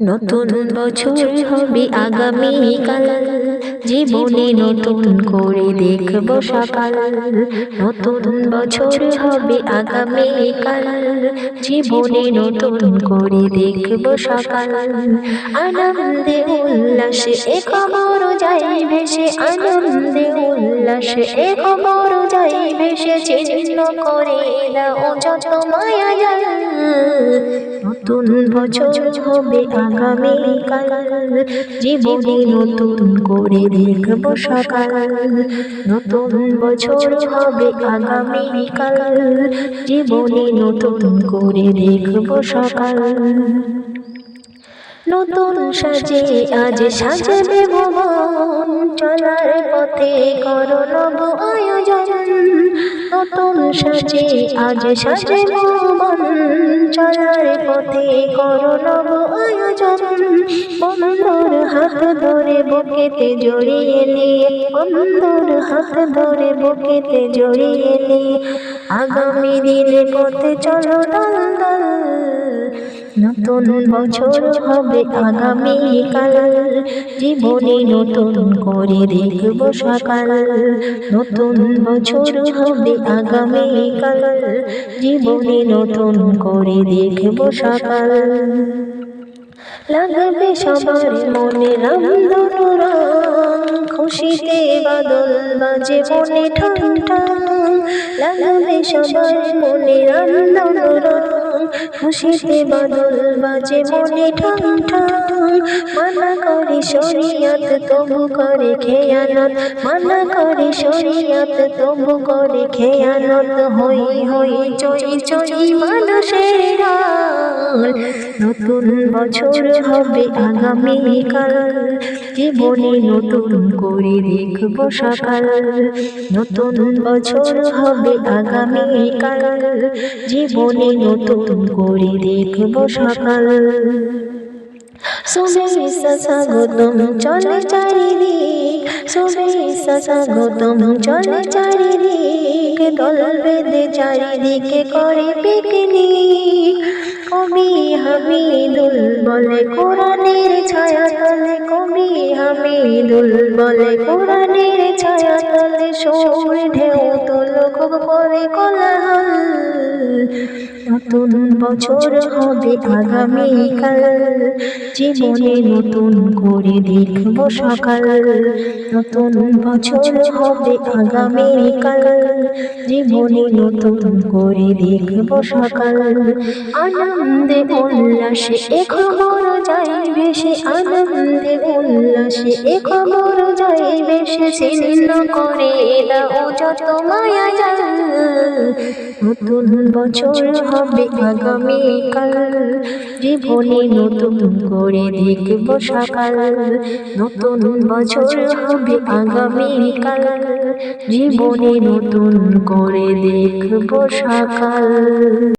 নতুন বছর হবে আগামী কাল। জীবনে নতুন করে দেখব সকাল। নতুন বছর হবে আগামী কাল। জীবনে নতুন করে দেখব সকাল। আনন্দে উল্লাসে এ খবর যাই ভেসে আনন্দে উল্লাসে এ খবর যাই ভেসে চিহ্ন করে দাও যত মায়া নতুন বছর হবে আগামী কাল। জীবনে নতুন করে দেখব সকাল। নতুন বছর হবে আগামী কাল। জীবনে নতুন করে দেখব সকাল। নতুন সাজে, আজ সাজবে ভবন চলার পথে করো নব আয়োজন। নতুন সাজে, আজ সাজে ভবন চলার পথে করো নব আয়োজন। বন্ধুর হাত ধরে বুকেতে জড়িয়ে নিয়ে বন্ধুর হাত ধরে বুকেতে জড়িয়ে নিয়ে আগামী দিনে পথে চলো দল দল। নতুন বছর হবে আগামী কাল। জীবনে নতুন করে দেখব সকাল। নতুন বছর হবে আগামী কাল। জীবনে নতুন করে দেখব সকাল। লাগবে সবার মনে রামধনুর। খুশিতে বাদল বাজে মনে ঠান্ডা। লাগবে সবার মনে রামধনুর। খুশিতে বাদল বাজে মনে ঠান্ডা। মানা করে শরিয়ত, তবু করে খেয়ানত। মানা করে শরিয়ত, তবু করে খেয়ানত। হই হই, চই চই মানুষের নতুন বছর হবে আগামী কাল। জীবনে নতুন করে দেখব সকাল। নতুন বছর হবে আগামী কাল। জীবনে নতুন করে দেখব সকাল। শুভেচ্ছা স্বাগতম চলে চারিদিক শুভেচ্ছা স্বাগতম চলে চারিদিক, দল বেঁধে চারিদিকে করে পিকনিক। কবি হামিদুল বলে কোরআনের ছায়া তলে কবি হামিদুল বলে কোরআনের ছায়া তলে সুর ঢেউ তোল খুব করে কোলাহল। নতুন বছর হবে আগামীকাল। জীবনে নতুন করে দেখব সকাল। নতুন বছর হবে আগামীকাল। জীবনে নতুন করে দেখব সকাল। আনন্দে উল্লাসে এখন যাই বেশি উল্লাসে এ খবর যাই বেশি ছিন্ন করে দাও যত মায়া যায় নতুন বছর হবে আগামীকাল জীবনে নতুন করে দেখব সকাল। নতুন বছর হবে আগামীকাল জীবনে নতুন করে দেখব সকাল।